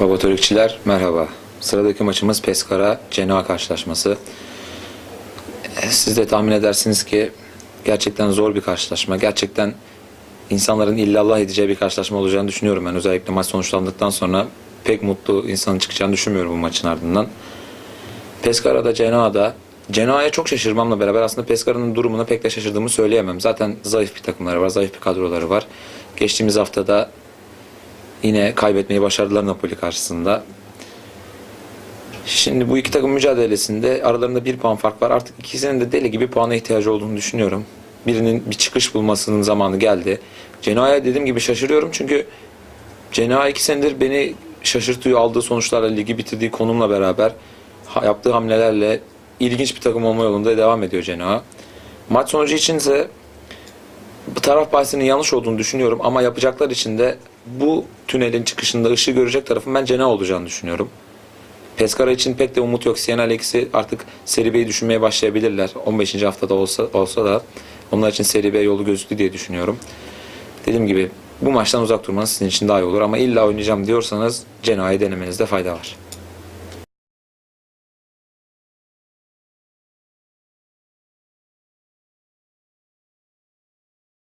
Baba merhaba. Sıradaki maçımız Pescara Genoa karşılaşması. E, Siz de tahmin edersiniz ki gerçekten zor bir karşılaşma. Gerçekten insanların illallah edeceği bir karşılaşma olacağını düşünüyorum ben. Özellikle maç sonuçlandıktan sonra pek mutlu insanın çıkacağını düşünmüyorum bu maçın ardından. Pescara'da Genoa'da Genoa'ya çok şaşırmamla beraber aslında Pescara'nın durumuna pek de şaşırdığımı söyleyemem. Zaten zayıf bir takımları var, zayıf bir kadroları var. Geçtiğimiz haftada yine kaybetmeyi başardılar Napoli karşısında. Şimdi bu iki takım mücadelesinde aralarında bir puan fark var. Artık ikisinin de deli gibi puana ihtiyacı olduğunu düşünüyorum. Birinin bir çıkış bulmasının zamanı geldi. Genoa'ya dediğim gibi şaşırıyorum çünkü Genoa iki senedir beni şaşırtıyor aldığı sonuçlarla ligi bitirdiği konumla beraber yaptığı hamlelerle ilginç bir takım olma yolunda devam ediyor Genoa. Maç sonucu içinse bu taraf bahisinin yanlış olduğunu düşünüyorum ama yapacaklar için de bu tünelin çıkışında ışığı görecek tarafın ben Genoa olacağını düşünüyorum. Pescara için pek de umut yok. Siena Alex'i artık Seri B'yi düşünmeye başlayabilirler. 15. haftada olsa, olsa da onlar için Seri B yolu gözüktü diye düşünüyorum. Dediğim gibi bu maçtan uzak durmanız sizin için daha iyi olur ama illa oynayacağım diyorsanız Genoa'yı denemenizde fayda var.